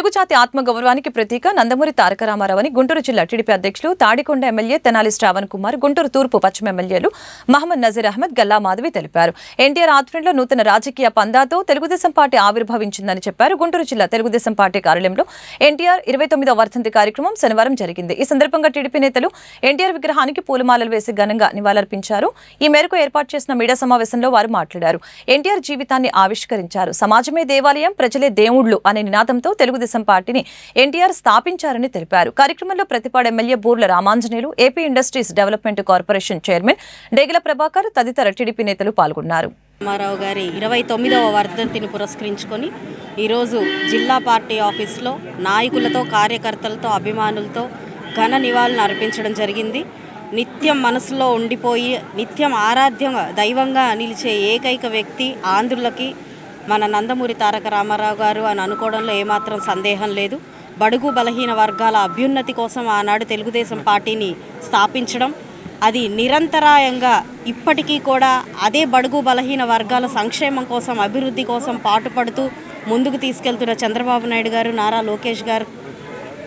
తెలుగు జాతి ఆత్మగౌరవానికి ప్రతీక నందమూరి తారక రామారావు అని గుంటూరు జిల్లా టీడీపీ అధ్యక్షులు తాడికొండ ఎమ్మెల్యే తెనాలి శ్రావణ్ కుమార్ గుంటూరు తూర్పు పశ్చిమ ఎమ్మెల్యేలు మహమ్మద్ నజీర్ అహ్మద్ గల్లా మాధవి తెలిపారు. ఎన్టీఆర్ ఆధ్వర్యంలో నూతన రాజకీయ పందాతో తెలుగుదేశం పార్టీ ఆవిర్భవించిందని చెప్పారు గుంటూరు జిల్లా తెలుగుదేశం పార్టీ కార్యాలయంలో. ఎన్టీఆర్ ఇరవై తొమ్మిదవ వర్ధంతి కార్యక్రమం శనివారం జరిగింది. ఈ సందర్భంగా టీడీపీ నేతలు ఎన్టీఆర్ విగ్రహానికి పూలమాలలు వేసి ఘనంగా నివాళులర్పించారు. ఈ మేరకు ఏర్పాటు చేసిన మీడియా సమావేశంలో వారు మాట్లాడారు. ఎన్టీఆర్ జీవితాన్ని ఆవిష్కరించారు. సమాజమే దేవాలయం ప్రజలే దేవుళ్ళు అనే నినాదంతో తెలుగుదేశం పార్టీని ఎన్టీఆర్ స్థాపించారని తెలిపారు. కార్యక్రమంలో Prathipadu MLA Burla Ramanjaneyulu AP industries development corporation chairman Degala Prabhakar తదితర టీడీపీ నేతలు పాల్గొన్నారు. రామారావు గారి ఇరవై తొమ్మిదవ వర్ధంతిని పురస్కరించుకొని ఈరోజు జిల్లా పార్టీ ఆఫీస్లో నాయకులతో కార్యకర్తలతో అభిమానులతో ఘన నివాళులు అర్పించడం జరిగింది. నిత్యం మనసులో ఉండిపోయి నిత్యం ఆరాధ్యంగా దైవంగా నిలిచే ఏకైక వ్యక్తి ఆంధ్రులకి మన నందమూరి తారక రామారావు గారు అని అనుకోవడంలో ఏమాత్రం సందేహం లేదు. బడుగు బలహీన వర్గాల అభ్యున్నతి కోసం ఆనాడు తెలుగుదేశం పార్టీని స్థాపించడం అది నిరంతరాయంగా ఇప్పటికీ కూడా అదే బడుగు బలహీన వర్గాల సంక్షేమం కోసం అభివృద్ధి కోసం పాటుపడుతూ ముందుకు తీసుకెళ్తున్న చంద్రబాబు నాయుడు గారు నారా లోకేష్ గారు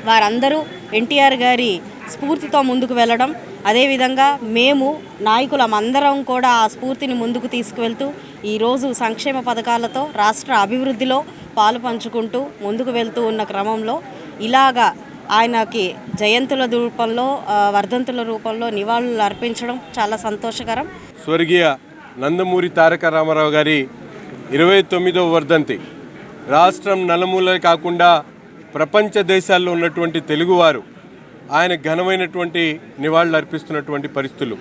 వారందరూ ఎన్టీఆర్ గారి స్ఫూర్తితో ముందుకు వెళ్ళడం. అదేవిధంగా మేము నాయకులమందరం కూడా ఆ స్ఫూర్తిని ముందుకు తీసుకువెళ్తూ ఈరోజు సంక్షేమ పథకాలతో రాష్ట్ర అభివృద్ధిలో పాలు పంచుకుంటూ ముందుకు వెళ్తూ ఉన్న క్రమంలో ఇలాగా ఆయనకి జయంతుల రూపంలో వర్ధంతుల రూపంలో నివాళులు అర్పించడం చాలా సంతోషకరం. స్వర్గీయ నందమూరి తారక రామారావు గారి ఇరవై తొమ్మిదవ వర్ధంతి. రాష్ట్రం నలుమూలే కాకుండా ప్రపంచ దేశాల్లో ఉన్నటువంటి తెలుగువారు ఆయన ఘనమైనటువంటి నివాళులు అర్పిస్తున్నటువంటి పరిస్థితులు.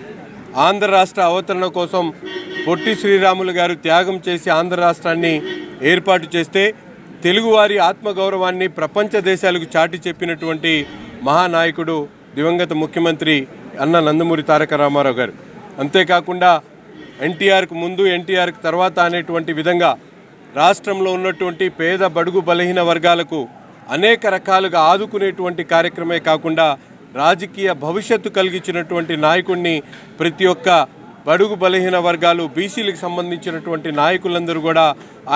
ఆంధ్ర రాష్ట్ర అవతరణ కోసం పొట్టి శ్రీరాములు గారు త్యాగం చేసి ఆంధ్ర రాష్ట్రాన్ని ఏర్పాటు చేస్తే తెలుగువారి ఆత్మగౌరవాన్ని ప్రపంచ దేశాలకు చాటి చెప్పినటువంటి మహానాయకుడు దివంగత ముఖ్యమంత్రి అన్న నందమూరి తారక రామారావు గారు. అంతేకాకుండా ఎన్టీఆర్కు ముందు ఎన్టీఆర్కు తర్వాత అనేటువంటి విధంగా రాష్ట్రంలో ఉన్నటువంటి పేద బడుగు బలహీన వర్గాలకు అనేక రకాలుగా ఆదుకునేటువంటి కార్యక్రమే కాకుండా రాజకీయ భవిష్యత్తు కలిగించినటువంటి నాయకుడిని ప్రతి ఒక్క బడుగు బలహీన వర్గాలు బీసీలకు సంబంధించినటువంటి నాయకులందరూ కూడా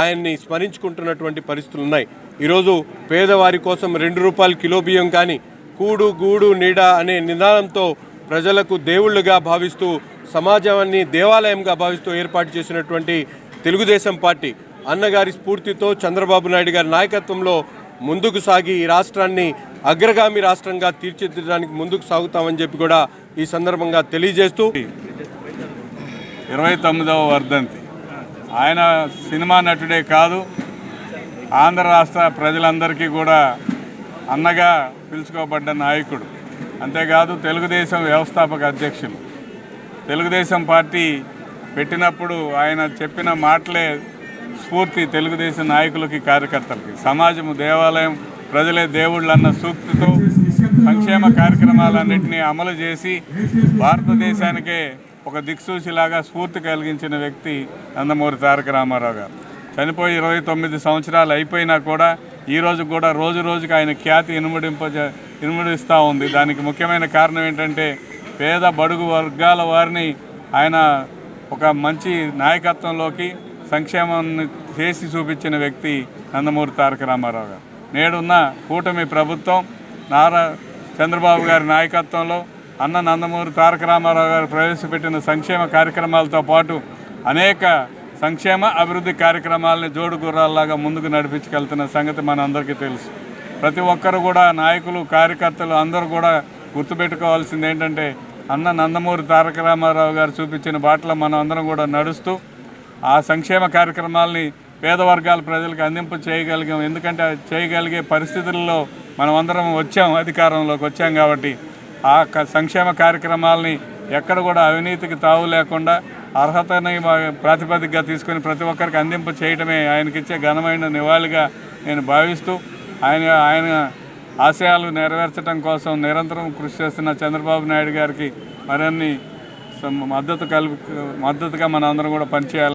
ఆయన్ని స్మరించుకుంటున్నటువంటి పరిస్థితులు ఉన్నాయి. ఈరోజు పేదవారి కోసం రెండు రూపాయలు కిలో బియ్యం కానీ కూడు గూడు నీడ అనే నిదానంతో ప్రజలకు దేవుళ్ళుగా భావిస్తూ సమాజాన్ని దేవాలయంగా భావిస్తూ ఏర్పాటు చేసినటువంటి తెలుగుదేశం పార్టీ అన్నగారి స్ఫూర్తితో చంద్రబాబు నాయుడు గారి నాయకత్వంలో ముందుకు సాగి ఈ రాష్ట్రాన్ని అగ్రగామి రాష్ట్రంగా తీర్చిదిద్దడానికి ముందుకు సాగుతామని చెప్పి కూడా ఈ సందర్భంగా తెలియజేస్తూ ఇరవై తొమ్మిదవ వర్ధంతి. ఆయన సినిమా నటుడే కాదు ఆంధ్ర రాష్ట్ర ప్రజలందరికీ కూడా అన్నగా పిలుచుకోబడ్డ నాయకుడు. అంతేకాదు తెలుగుదేశం వ్యవస్థాపక అధ్యక్షులు. తెలుగుదేశం పార్టీ పెట్టినప్పుడు ఆయన చెప్పిన మాటలే స్ఫూర్తి తెలుగుదేశం నాయకులకి కార్యకర్తలకి. సమాజము దేవాలయం ప్రజలే దేవుళ్ళు అన్న సూక్తితో సంక్షేమ కార్యక్రమాలన్నింటినీ అమలు చేసి భారతదేశానికే ఒక దిక్సూచిలాగా స్ఫూర్తి కలిగించిన వ్యక్తి నందమూరి తారక రామారావు గారు. చనిపోయి ఇరవై తొమ్మిది సంవత్సరాలు అయిపోయినా కూడా ఈరోజు కూడా రోజు రోజుకి ఆయన ఖ్యాతి ఇనుమడింప ఇనుమడిస్తూ ఉంది. దానికి ముఖ్యమైన కారణం ఏంటంటే పేద బడుగు వర్గాల వారిని ఆయన ఒక మంచి నాయకత్వంలోకి సంక్షేమాన్ని చేసి చూపించిన వ్యక్తి నందమూరి తారక రామారావు గారు. నేడున్న కూటమి ప్రభుత్వం నారా చంద్రబాబు గారి నాయకత్వంలో అన్న నందమూరి తారక రామారావు గారు ప్రవేశపెట్టిన సంక్షేమ కార్యక్రమాలతో పాటు అనేక సంక్షేమ అభివృద్ధి కార్యక్రమాలని జోడు గుర్రాల్లాగా ముందుకు నడిపించగలుగుతున్న సంగతి మనందరికీ తెలుసు. ప్రతి ఒక్కరు కూడా నాయకులు కార్యకర్తలు అందరూ కూడా గుర్తుపెట్టుకోవాల్సింది ఏంటంటే అన్న నందమూరి తారక రామారావు గారు చూపించిన బాటలో మనం అందరం కూడా నడుస్తూ ఆ సంక్షేమ కార్యక్రమాల్ని పేద వర్గాల ప్రజలకు అందింపు చేయగలిగాం. ఎందుకంటే చేయగలిగే పరిస్థితుల్లో మనం అందరం వచ్చాం అధికారంలోకి వచ్చాం కాబట్టి ఆ క- సంక్షేమ కార్యక్రమాలని ఎక్కడ కూడా అవినీతికి తావు లేకుండా అర్హతని ప్రాతిపదికగా తీసుకొని ప్రతి ఒక్కరికి అందింపు చేయడమే ఆయనకిచ్చే ఘనమైన నివాళిగా నేను భావిస్తూ ఆయన ఆయన ఆశయాలు నెరవేర్చడం కోసం నిరంతరం కృషి చేస్తున్న చంద్రబాబు నాయుడు గారికి మరిన్ని మద్దతు కలుపు మద్దతుగా మనందరం కూడా పనిచేయాలి.